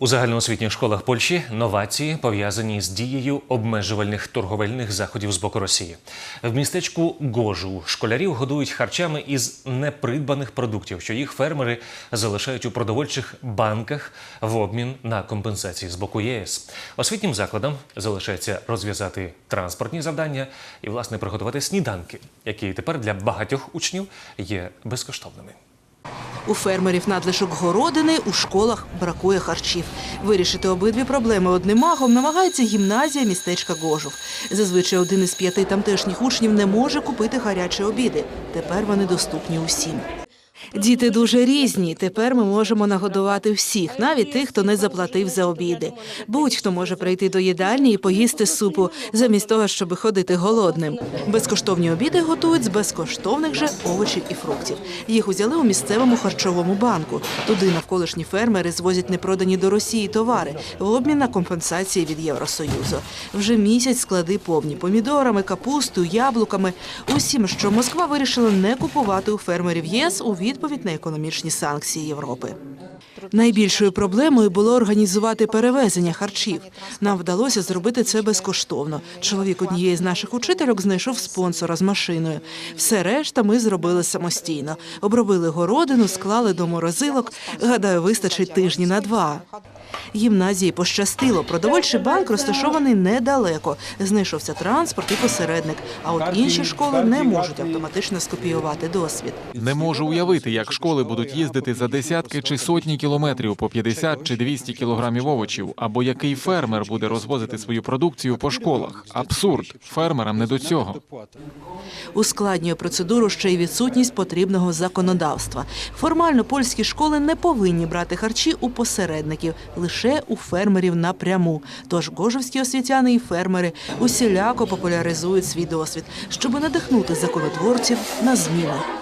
У загальноосвітніх школах Польщі новації пов'язані з дією обмежувальних торговельних заходів з боку Росії. В містечку Гожу школярів годують харчами із непридбаних продуктів, що їх фермери залишають у продовольчих банках в обмін на компенсації з боку ЄС. Освітнім закладам залишається розв'язати транспортні завдання і, власне, приготувати сніданки, які тепер для багатьох учнів є безкоштовними. У фермерів надлишок городини, у школах бракує харчів. Вирішити обидві проблеми одним махом намагається гімназія містечка Гожув. Зазвичай один із п'яти тамтешніх учнів не може купити гарячі обіди. Тепер вони доступні усім. Діти дуже різні. Тепер ми можемо нагодувати всіх, навіть тих, хто не заплатив за обіди. Будь-хто може прийти до їдальні і поїсти супу, замість того, щоб ходити голодним. Безкоштовні обіди готують з безкоштовних же овочів і фруктів. Їх узяли у місцевому харчовому банку. Туди навколишні фермери звозять непродані до Росії товари в обмін на компенсації від Євросоюзу. Вже місяць склади повні помідорами, капустою, яблуками. Усім, що Москва вирішила не купувати у фермерів ЄС у відповідь на економічні санкції Європи. Найбільшою проблемою було організувати перевезення харчів. Нам вдалося зробити це безкоштовно. Чоловік однієї з наших учительок знайшов спонсора з машиною. Все решта ми зробили самостійно. Обробили городину, склали до морозилок. Гадаю, вистачить тижні на два. Гімназії пощастило. Продовольчий банк розташований недалеко. Знайшовся транспорт і посередник. А от інші школи не можуть автоматично скопіювати досвід. Не можу уявити, як школи будуть їздити за десятки чи сотні кілометрів по 50 чи 200 кілограмів овочів, або який фермер буде розвозити свою продукцію по школах. Абсурд. Фермерам не до цього. Ускладнює процедуру ще й відсутність потрібного законодавства. Формально польські школи не повинні брати харчі у посередників, лише у фермерів напряму. Тож гожевські освітяни і фермери усіляко популяризують свій досвід, щоб надихнути законотворців на зміни.